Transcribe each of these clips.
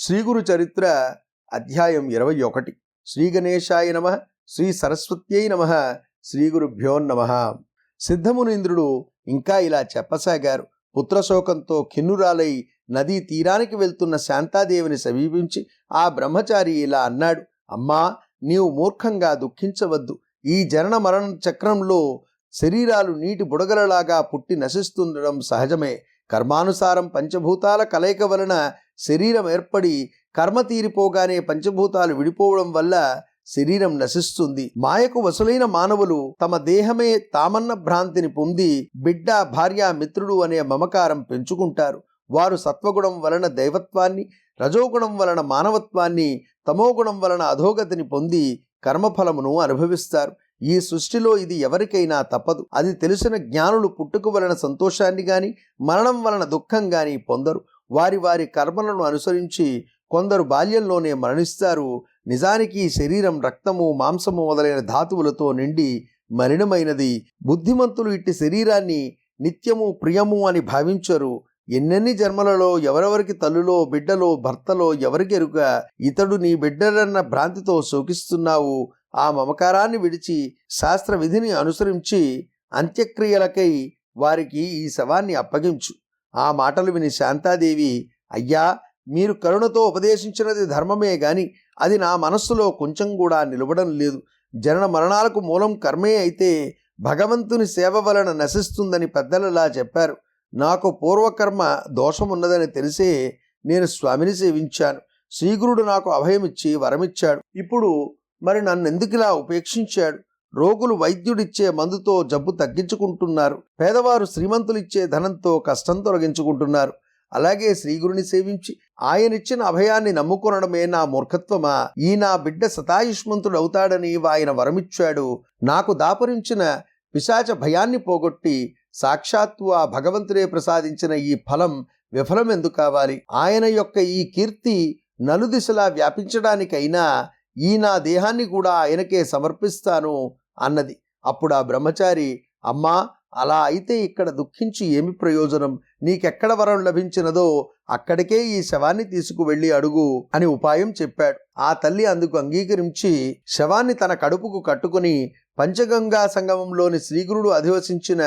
శ్రీగురు చరిత్ర అధ్యాయం ఇరవై ఒకటి. శ్రీ గణేశాయ నమ శ్రీ సరస్వత్యై నమ శ్రీ గురుభ్యో నమ. సిద్ధమునీంద్రుడు ఇంకా ఇలా చెప్పసాగారు. పుత్రశోకంతో ఖిన్నురాలై నదీ తీరానికి వెళ్తున్న శాంతాదేవిని సమీపించి ఆ బ్రహ్మచారి ఇలా అన్నాడు అమ్మా నీవు మూర్ఖంగా దుఃఖించవద్దు. ఈ జనన మరణ చక్రంలో శరీరాలు నీటి బుడగలలాగా పుట్టి నశిస్తుండడం సహజమే. కర్మానుసారం పంచభూతాల కలయిక వలన శరీరం ఏర్పడి కర్మ తీరిపోగానే పంచభూతాలు విడిపోవడం వల్ల శరీరం నశిస్తుంది. మాయకు వసులైన మానవులు తమ దేహమే తామన్న భ్రాంతిని పొంది బిడ్డ భార్య మిత్రుడు అనే మమకారం పెంచుకుంటారు. వారు సత్వగుణం వలన దైవత్వాన్ని రజోగుణం వలన మానవత్వాన్ని తమోగుణం వలన అధోగతిని పొంది కర్మఫలమును అనుభవిస్తారు. ఈ సృష్టిలో ఇది ఎవరికైనా తప్పదు. అది తెలిసిన జ్ఞానులు పుట్టుక వలన సంతోషాన్ని గాని మరణం వలన దుఃఖం గాని పొందరు. వారి వారి కర్మలను అనుసరించి కొందరు బాల్యంలోనే మరణిస్తారు. నిజానికి శరీరం రక్తము మాంసము మొదలైన ధాతువులతో నిండి మలినమైనది. బుద్ధిమంతులు ఇట్టి శరీరాన్ని నిత్యము ప్రియము అని భావించరు. ఎన్నెన్ని జన్మలలో ఎవరెవరికి తల్లులో బిడ్డలో భర్తలో ఎవరికెరుక ఇతడు నీ బిడ్డలన్న భ్రాంతితో శోకిస్తున్నావు. ఆ మమకారాన్ని విడిచి శాస్త్ర విధిని అనుసరించి అంత్యక్రియలకై వారికి ఈ శవాన్ని అప్పగించు. ఆ మాటలు విని శాంతాదేవి అయ్యా మీరు కరుణతో ఉపదేశించినది ధర్మమే గాని అది నా మనస్సులో కొంచెం కూడా నిలవడం లేదు. జనన మరణాలకు మూలం కర్మే అయితే భగవంతుని సేవ వలన నశిస్తుందని పెద్దలలా చెప్పారు. నాకు పూర్వకర్మ దోషమున్నదని తెలిసే నేను స్వామిని సేవించాను. శ్రీగురుడు నాకు అభయమిచ్చి వరమిచ్చాడు. ఇప్పుడు మరి నన్నెందుకు ఇలా ఉపేక్షించాడు? రోగులు వైద్యుడిచ్చే మందుతో జబ్బు తగ్గించుకుంటున్నారు. పేదవారు శ్రీమంతులిచ్చే ధనంతో కష్టం తొలగించుకుంటున్నారు. అలాగే శ్రీగురుని సేవించి ఆయనిచ్చిన అభయాన్ని నమ్ముకొనడమే నా మూర్ఖత్వమా? ఈ నా బిడ్డ సతాయుష్మంతుడవుతాడని ఆయన వరమిచ్చాడు. నాకు దాపరించిన పిశాచ భయాన్ని పోగొట్టి సాక్షాత్తు ఆ భగవంతుడే ప్రసాదించిన ఈ ఫలం విఫలం ఎందుకు కావాలి? ఆయన యొక్క ఈ కీర్తి నలుదిశలా వ్యాపించడానికైనా ఈ నా దేహాన్ని కూడా ఆయనకే సమర్పిస్తాను అన్నది. అప్పుడు ఆ బ్రహ్మచారి అమ్మా అలా అయితే ఇక్కడ దుఃఖించి ఏమి ప్రయోజనం? నీకెక్కడ వరం లభించినదో అక్కడికే ఈ శవాన్ని తీసుకువెళ్ళి అడుగు అని ఉపాయం చెప్పాడు. ఆ తల్లి అందుకు అంగీకరించి శవాన్ని తన కడుపుకు కట్టుకుని పంచగంగా సంగమంలోని శ్రీగురుడు అధివసించిన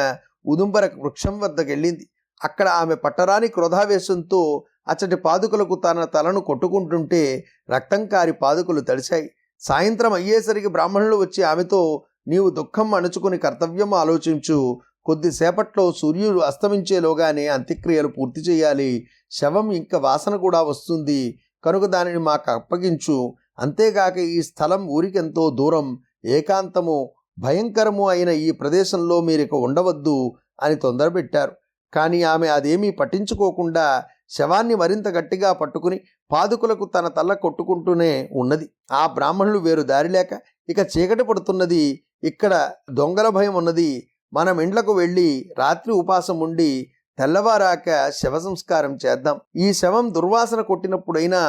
ఉదుంబర వృక్షం వద్దకెళ్ళింది. అక్కడ ఆమె పట్టరాని క్రోధావేశంతో అచ్చటి పాదుకలకు తన తలను కొట్టుకుంటుంటే రక్తం కారి పాదుకలు తడిశాయి. సాయంత్రం అయ్యేసరికి బ్రాహ్మణులు వచ్చి ఆమెతో నీవు దుఃఖం అణుచుకుని కర్తవ్యం ఆలోచించు. కొద్దిసేపట్లో సూర్యుడు అస్తమించేలోగానే అంత్యక్రియలు పూర్తి చేయాలి. శవం ఇంకా వాసన కూడా వస్తుంది. కనుక దానిని మాకు అప్పగించు. అంతేగాక ఈ స్థలం ఊరికెంతో దూరం. ఏకాంతము. భయంకరము అయిన ఈ ప్రదేశంలో మీరిక ఉండవద్దు అని తొందరపెట్టారు. కానీ ఆమె అదేమీ పట్టించుకోకుండా శవాన్ని మరింత గట్టిగా పట్టుకుని పాదుకులకు తన తల్ల కొట్టుకుంటూనే ఉన్నది. ఆ బ్రాహ్మణులు వేరు దారిలేక ఇక చీకటి పడుతున్నది. ఇక్కడ దొంగల భయం ఉన్నది. మనం ఇండ్లకు వెళ్ళి రాత్రి ఉపాసం ఉండి తెల్లవారాక శవ సంస్కారం చేద్దాం. ఈ శవం దుర్వాసన కొట్టినప్పుడైనా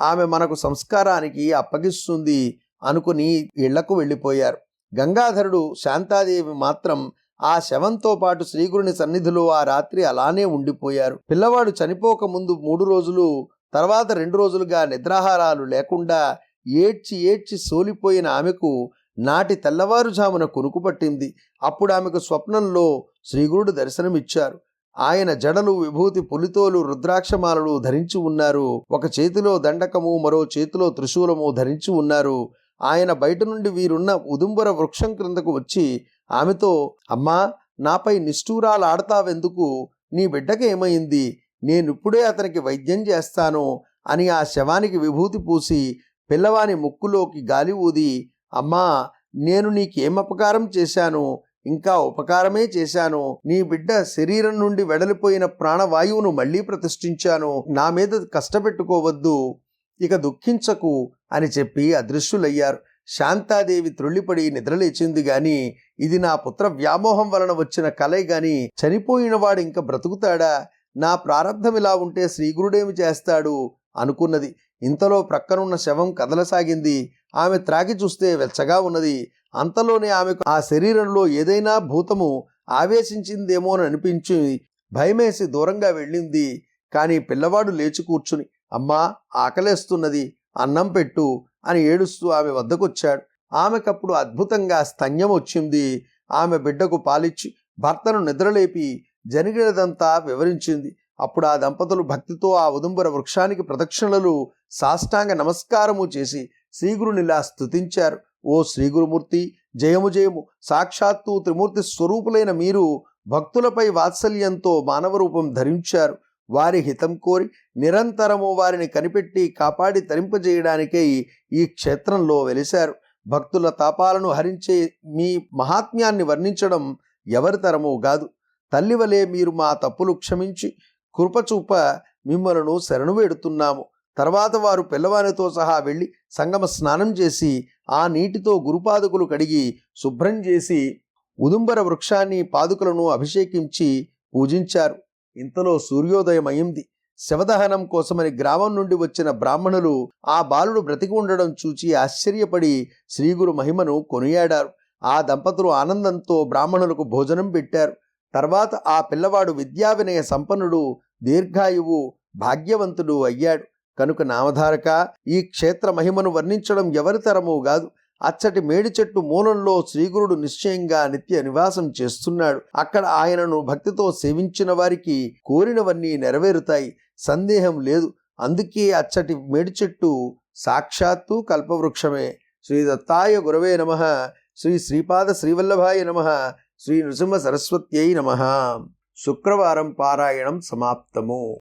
ఆమె మనకు సంస్కారానికి అప్పగిస్తుంది అనుకుని ఇళ్ళకు వెళ్ళిపోయారు. గంగాధరుడు శాంతాదేవి మాత్రం ఆ శవంతో పాటు శ్రీగురుని సన్నిధిలో ఆ రాత్రి అలానే ఉండిపోయారు. పిల్లవాడు చనిపోక ముందు మూడు రోజులు తర్వాత రెండు రోజులుగా నిద్రాహారాలు లేకుండా ఏడ్చి ఏడ్చి సోలిపోయిన ఆమెకు నాటి తెల్లవారుజామున కొనుకు పట్టింది. అప్పుడు ఆమెకు స్వప్నంలో శ్రీగురుడు దర్శనమిచ్చారు. ఆయన జడలు విభూతి పులితోలు రుద్రాక్షమాలలు ధరించి ఉన్నారు. ఒక చేతిలో దండకము మరో చేతిలో త్రిశూలము ధరించి ఉన్నారు. ఆయన బయట నుండి వీరున్న ఉదుంబర వృక్షం క్రిందకు వచ్చి ఆమెతో అమ్మా నాపై నిష్ఠూరాలాడతావెందుకు? నీ బిడ్డకి ఏమైంది నేనిప్పుడే అతనికి వైద్యం చేస్తాను అని ఆ శవానికి విభూతి పూసి పిల్లవాని ముక్కులోకి గాలి ఊది అమ్మా నేను నీకేం అపకారం చేశాను? ఇంకా ఉపకారమే చేశాను. నీ బిడ్డ శరీరం నుండి వెడలిపోయిన ప్రాణవాయువును మళ్ళీ ప్రతిష్ఠించాను. నా మీద కష్టపెట్టుకోవద్దు ఇక దుఃఖించకు అని చెప్పి అదృశ్యులయ్యారు. శాంతాదేవి త్రుళ్ళిపడి నిద్రలేచింది గాని ఇది నా పుత్ర వ్యామోహం వలన వచ్చిన కలై గాని చనిపోయినవాడు ఇంకా బ్రతుకుతాడా? నా ప్రారంధం ఇలా ఉంటే శ్రీగురుడేమి చేస్తాడు? అనుకున్నది. ఇంతలో ప్రక్కనున్న శవం కదలసాగింది. ఆమె త్రాగి చూస్తే వెచ్చగా ఉన్నది. అంతలోనే ఆమెకు ఆ శరీరంలో ఏదైనా భూతము ఆవేశించిందేమో అని అనిపించి భయమేసి దూరంగా వెళ్ళింది. కానీ పిల్లవాడు లేచి కూర్చుని అమ్మా ఆకలేస్తున్నది. అన్నం పెట్టు. అని ఏడుస్తూ ఆమె వద్దకొచ్చాడు. ఆమెకప్పుడు అద్భుతంగా స్తన్యం వచ్చింది. ఆమె బిడ్డకు పాలిచ్చి భర్తను నిద్రలేపి జరిగినదంతా వివరించింది. అప్పుడు ఆ దంపతులు భక్తితో ఆ ఉదుంబర వృక్షానికి ప్రదక్షిణలు సాష్టాంగ నమస్కారము చేసి శ్రీగురునిలా స్తుతించారు. ఓ శ్రీగురుమూర్తి జయము జయము. సాక్షాత్తు త్రిమూర్తి స్వరూపులైన మీరు భక్తులపై వాత్సల్యంతో మానవ రూపం ధరించారు. వారి హితం కోరి నిరంతరము వారిని కనిపెట్టి కాపాడి తరింపజేయడానికై ఈ క్షేత్రంలో వెలిశారు. భక్తుల తాపాలను హరించే మీ మహాత్మ్యాన్ని వర్ణించడం ఎవరి తరము కాదు. తల్లివలే మీరు మా తప్పులు క్షమించి కృపచూప మిమ్మలను శరణు వేడుతున్నాము. తర్వాత వారు పిల్లవానితో సహా వెళ్ళి సంగమ స్నానం చేసి ఆ నీటితో గురుపాదుకులు కడిగి శుభ్రం చేసి ఉదుంబర వృక్షాన్ని పాదుకులను అభిషేకించి పూజించారు. ఇంతలో సూర్యోదయం అయింది శవదహనం కోసమని గ్రామం నుండి వచ్చిన బ్రాహ్మణులు ఆ బాలుడు బ్రతికి ఉండడం చూచి ఆశ్చర్యపడి శ్రీగురు మహిమను కొనియాడారు. ఆ దంపతులు ఆనందంతో బ్రాహ్మణులకు భోజనం పెట్టారు. తర్వాత ఆ పిల్లవాడు విద్యా వినయ సంపన్నుడు దీర్ఘాయువు భాగ్యవంతుడు అయ్యాడు. కనుక నామధారక ఈ క్షేత్ర మహిమను వర్ణించడం ఎవరి తరమూ కాదు. అచ్చటి మేడి చెట్టు మూలంలో శ్రీగురుడు నిశ్చయంగా నిత్య నివాసం చేస్తున్నాడు. అక్కడ ఆయనను భక్తితో సేవించిన వారికి కోరినవన్నీ నెరవేరుతాయి. సందేహం లేదు. అందుకే అచ్చటి మేడి చెట్టు సాక్షాత్తు కల్పవృక్షమే. శ్రీ దత్తాయ గురవే నమ. శ్రీ శ్రీపాద శ్రీవల్లభాయ నమ. శ్రీ నృసింహ సరస్వత్యై నమ. శుక్రవారం పారాయణం సమాప్తము.